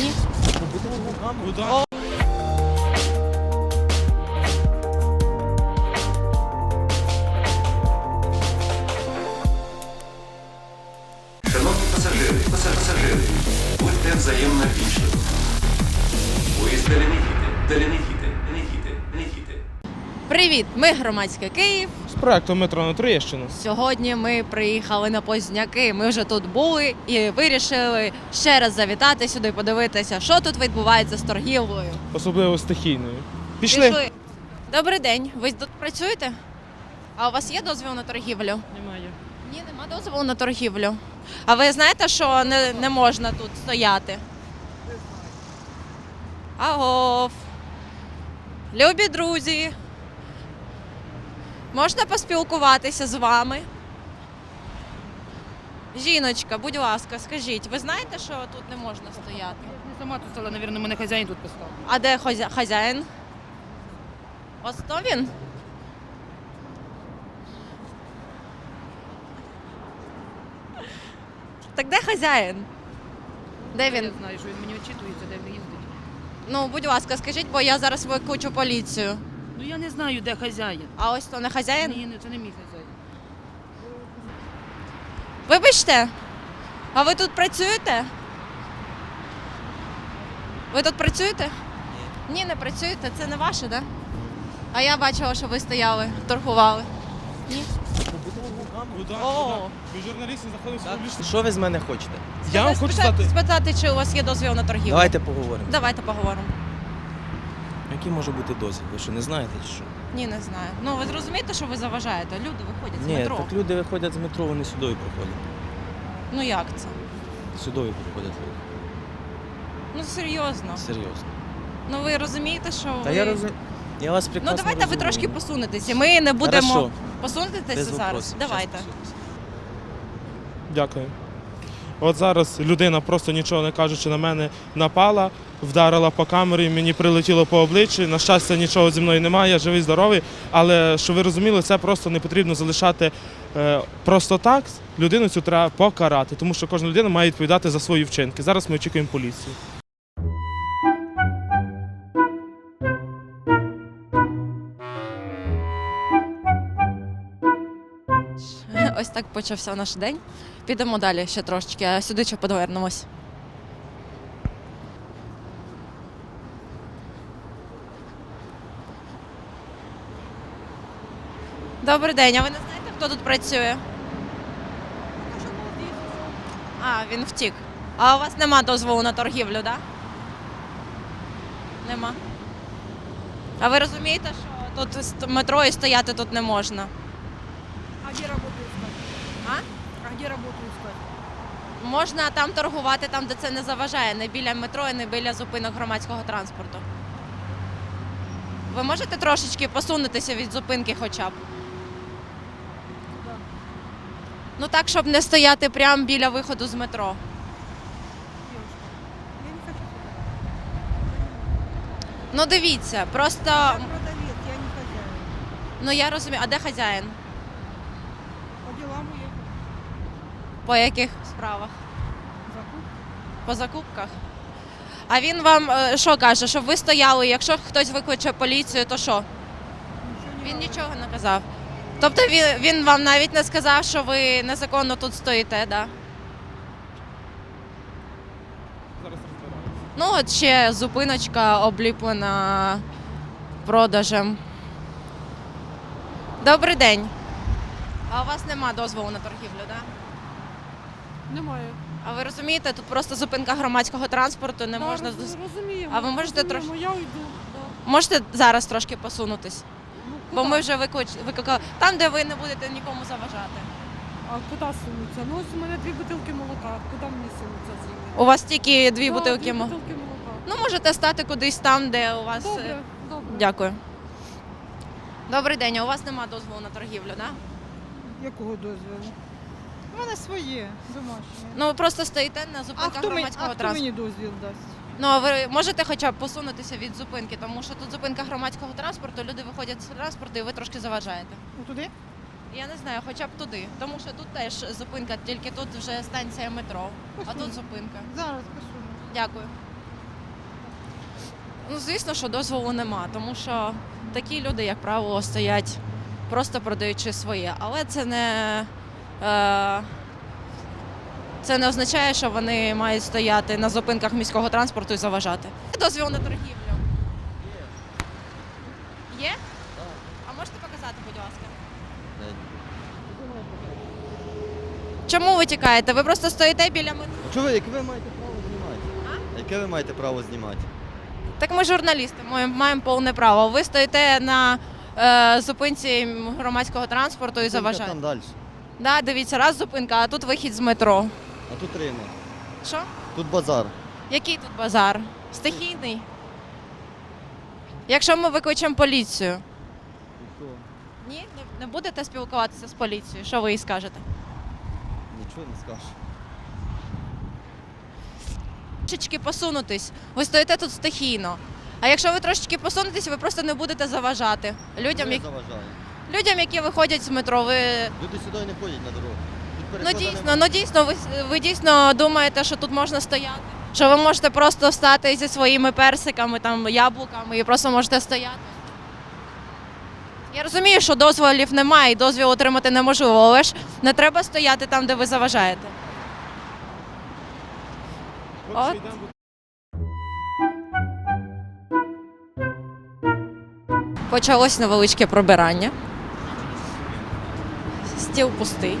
Ні. Куда? Привіт! Ми громадське Київ. З проекту метро на Троєщину. Сьогодні ми приїхали на Позняки. Ми вже тут були і вирішили ще раз завітати сюди, подивитися, що тут відбувається з торгівлею. Особливо стихійною. Пішли. Добрий день. Ви тут працюєте? А у вас є дозвіл на торгівлю? Немає. Ні, нема дозволу на торгівлю. А ви знаєте, що не, не можна тут стояти? Агов. Любі друзі. Можна поспілкуватися з вами? Жіночка, будь ласка, скажіть, ви знаєте, що тут не можна стояти? Не сама тут стала, мабуть, мене хазяїн тут поставив. А де хозя- хазяїн? Ось то він? Так де хазяїн? Де Я він? знаю, що він мені очитується, де він їздить. Ну, будь ласка, скажіть, бо я зараз викличу поліцію. Ну я не знаю, де хазяїн. А ось то не хазяїн? Ні, ні, це не мій хазяїн. Вибачте, а ви тут працюєте? Ви тут працюєте? Ні. Ні, не працюєте. Це не ваше, так? Да? А я бачила, що ви стояли, торгували. Ні? О. Ви журналісти знаходитеся в. Що ви з мене хочете? Я вам хочу спитати, спитати, чи у вас є дозвіл на торгівлю. Давайте поговоримо. Давайте поговоримо. Який може бути дозвіл? Ви що не знаєте чи що? Ні, не знаю. Ну ви зрозумієте, що ви заважаєте? Люди виходять з Ні, метро. так люди виходять з метро, вони сюди проходять. Ну як це? Сюди проходять люди. Ну серйозно. Серйозно. Ну ви розумієте, що Та ви... я розумію. Я вас Ну прекрасно давайте ви розумію. трошки посунетеся. Ми не будемо Хорошо, посунутися без зараз. вопросів. Щас Давайте. посунусь. Дякую. От зараз людина, просто нічого не кажучи на мене, напала, вдарила по камері, мені прилетіло по обличчі. На щастя, нічого зі мною немає, я живий, здоровий. Але що ви розуміли, це просто не потрібно залишати е, просто так. Людину цю треба покарати, тому що кожна людина має відповідати за свої вчинки. Зараз ми очікуємо поліцію. Ось так почався наш день. Підемо далі ще трошечки, а сюди ще повернемось. Добрий день, а ви не знаєте, хто тут працює? А, він втік. А у вас нема дозволу на торгівлю, так? Да? Нема. А ви розумієте, що тут метро і стояти тут не можна? А де? А? А де роботу искать? Можна там торгувати, там, де це не заважає, не біля метро і не біля зупинок громадського транспорту. Ви можете трошечки посунутися від зупинки хоча б? Ну так, щоб не стояти прямо біля виходу з метро. Я не хочу. Ну дивіться, просто Я продавец, я не хозяин. ну я розумію, а де хазяїн? По яких справах? По закупках? А він вам е, що каже, щоб ви стояли, якщо хтось викличе поліцію, то що? Він нічого не казав. Тобто він, він вам навіть не сказав, що ви незаконно тут стоїте, да? Зараз розбираємося. Ну, от ще зупиночка обліплена продажем. Добрий день. А у вас нема дозволу на торгівлю, так? Да? Немає. А ви розумієте, тут просто зупинка громадського транспорту, не можна. роз- Розуміємо. А ви можете розуміємо, Я уйду. Да. Можете зараз трошки посунутись? Ну, Бо ми вже виклич... викликали. Там, де ви не будете нікому заважати. А куди сунуться? Ну, ось у мене дві бутилки молока. Куди мені сунуться з? У вас тільки дві Да, бутилки. Дві мо- бутилки молока. Ну, можете стати кудись там, де у вас. е, Добре, добре. Дякую. Добрий день, а у вас нема дозволу на торгівлю, так? Да? Якого дозволу? У мене своє домашнє. Ну ви просто стоїте на а зупинках хто, мені, громадського а хто транспорту. мені дозвіл дасть? Ну а ви можете хоча б посунутися від зупинки, тому що тут зупинка громадського транспорту, люди виходять з транспорту і ви трошки заважаєте. Ну, туди? Я не знаю, хоча б туди, тому що тут теж зупинка, тільки тут вже станція метро, а тут зупинка. Зараз посуну. Дякую. Ну, звісно, що дозволу нема, тому що такі люди, як правило, стоять просто продаючи своє. Але це не, це не означає, що вони мають стояти на зупинках міського транспорту і заважати. Дозвіл на торгівлю. Є? Є? А можете показати, будь ласка? Чому ви тікаєте? Ви просто стоїте біля метро. Чого ви, яке ви маєте право знімати? Яке ви маєте право знімати? Так ми журналісти, ми маємо повне право. Ви стоїте на е, зупинці громадського транспорту і заважаєте. Там далі. Да, дивіться, раз зупинка, а тут вихід з метро. А тут ринок. Що? Тут базар. Який тут базар? Стихійний. Якщо ми викличемо поліцію, ні, не, не будете спілкуватися з поліцією. Що ви їй скажете? Нічого не скажеш. Трошечки посунутись. Ви стоїте тут стихійно. А якщо ви трошечки посунетесь, ви просто не будете заважати людям, Не як... заважає. Людям, які виходять з метро. Ви Люди сюди не ходять на дорогу. Тут Ну переходу дійсно, ну дійсно, ви, ви дійсно думаєте, що тут можна стояти? Що ви можете просто встати зі своїми персиками, там, яблуками і просто можете стояти? Я розумію, що дозволів немає і дозвіл отримати неможливо, але ж не треба стояти там, де ви заважаєте. От. Почалось невеличке пробирання. Стіл пустий.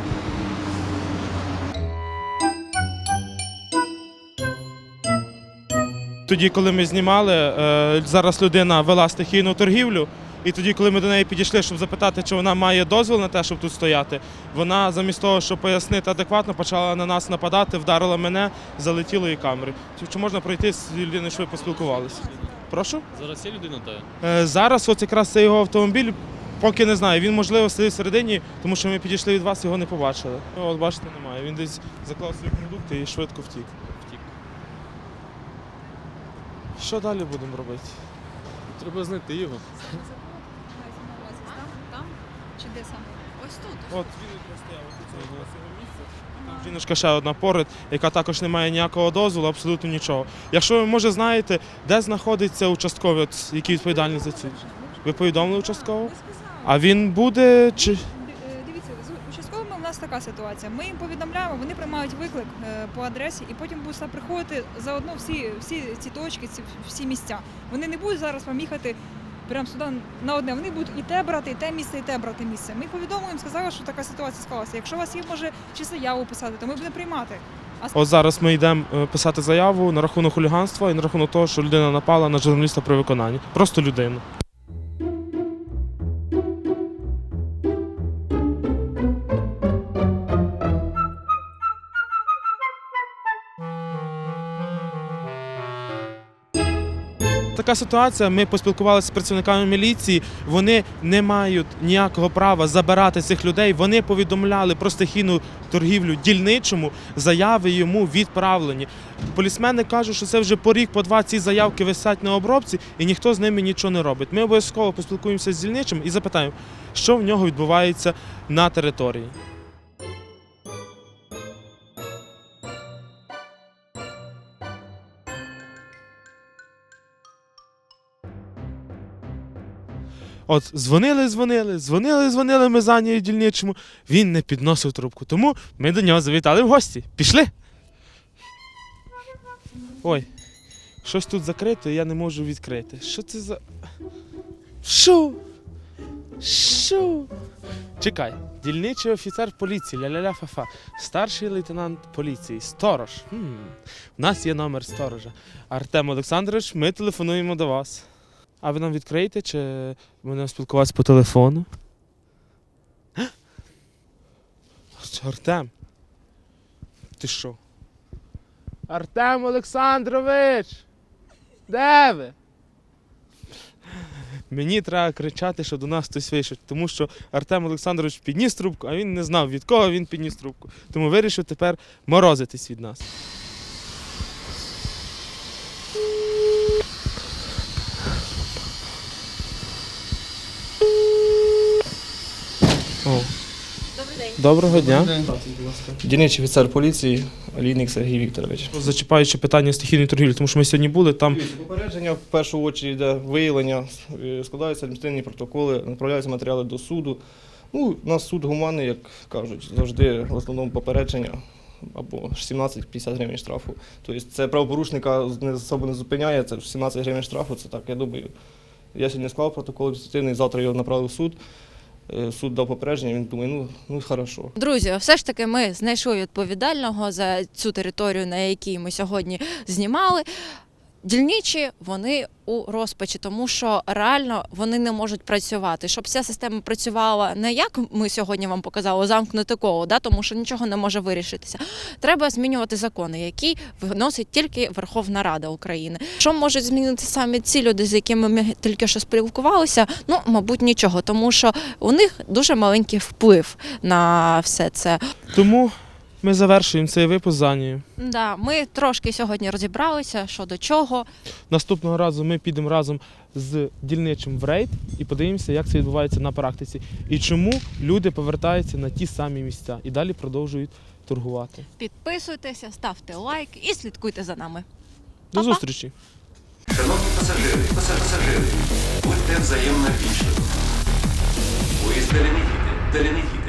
Тоді, коли ми знімали, е, зараз людина вела стихійну торгівлю. І тоді, коли ми до неї підійшли, щоб запитати, чи вона має дозвіл на те, щоб тут стояти, вона замість того, щоб пояснити адекватно, почала на нас нападати, вдарила мене, залетіло її камери. Чи- Чи можна пройти з людиною, щоб ви поспілкувалися? Прошу? Зараз є людина та Е, Зараз от якраз це його автомобіль, поки не знаю. Він можливо сидить всередині, тому що ми підійшли від вас, його не побачили. Ну, от бачите, немає. Він десь заклав свої продукти і швидко втік. втік. Що далі будемо робити? Треба знайти його. Ось тут. От він якраз стояв ось тут якраз його місце. Там жіночка ще одна поряд, яка також не має ніякого дозволу, абсолютно нічого. Якщо ви може знаєте, де знаходиться участковий, от, який відповідальний за цю? Ви повідомили участкового? А він буде чи. Е, Дивіться, з участковими у нас така ситуація. Ми їм повідомляємо, вони приймають виклик е, по адресі, і потім будуть приходити заодно всі, всі ці точки, ці всі місця. Вони не будуть зараз вам їхати прямо сюди на одне. Вони будуть і те брати, і те місце, і те брати місце. Ми повідомуємо, сказали, що така ситуація склалася. Якщо у вас є, може, чи заяву писати, то ми будемо приймати. От зараз ми йдемо е, писати заяву на рахунок хуліганства і на рахунок того, що людина напала на журналіста при виконанні. Просто людину. Така ситуація. Ми поспілкувалися з працівниками міліції. Вони не мають ніякого права забирати цих людей. Вони повідомляли про стихійну торгівлю дільничому. Заяви йому відправлені. Полісмени кажуть, що це вже по рік, по два ці заявки висять на обробці, і ніхто з ними нічого не робить. Ми обов'язково поспілкуємося з дільничим і запитаємо, що в нього відбувається на території. От дзвонили, дзвонили, дзвонили, дзвонили ми за нею дільничому. Він не підносив трубку. Тому ми до нього завітали в гості. Пішли. Ой, щось тут закрито, я не можу відкрити. Що це за. Що? Що? Чекай, дільничий офіцер поліції, ля-ля-ля фафа, старший лейтенант поліції, сторож. Хм. У нас є номер сторожа. Артем Олександрович, ми телефонуємо до вас. А ви нам відкриєте чи будемо спілкуватися по телефону? Артем. Ти що? Артем Олександрович! Де ви? Мені треба кричати, що до нас хтось вийшов, тому що Артем Олександрович підніс трубку, а він не знав, від кого він підніс трубку. Тому вирішив тепер морозитись від нас. Доброго дня. Дільничий офіцер поліції. Лійник Сергій Вікторович. Зачіпаючи питання стихійної торгівлі, тому що ми сьогодні були там. Попередження в першу чергу йде виявлення, е, складаються адміністративні протоколи, направляються матеріали до суду. Ну, у нас суд гуманний, як кажуть, завжди в основному попередження або 17-50 гривень штрафу. Тобто це правопорушника особо не зупиняє, це 17 гривень штрафу, це так, я думаю. Я сьогодні склав протокол адміністративний, завтра його направив в суд. Е, Суд дав попередження, він думає, ну, ну хорошо. Друзі, все ж таки ми знайшли відповідального за цю територію, на якій ми сьогодні знімали. Дільничі вони у розпачі, тому що реально вони не можуть працювати. Щоб ця система працювала не як ми сьогодні вам показали, замкнути коло, да, тому що нічого не може вирішитися. Треба змінювати закони, які виносить тільки Верховна Рада України. Що можуть змінити саме ці люди, з якими ми тільки що спілкувалися? Ну, мабуть, нічого, тому що у них дуже маленький вплив на все це. Тому ми завершуємо цей випуск з Анією. Да, ми трошки сьогодні розібралися, що до чого. Наступного разу ми підемо разом з дільничим в рейд і подивимося, як це відбувається на практиці. І чому люди повертаються на ті самі місця і далі продовжують торгувати. Підписуйтеся, ставте лайк і слідкуйте за нами. До Па-па. зустрічі! Шановні пасажири, пасажири, будьте взаємно вічливі. Поїзд далі не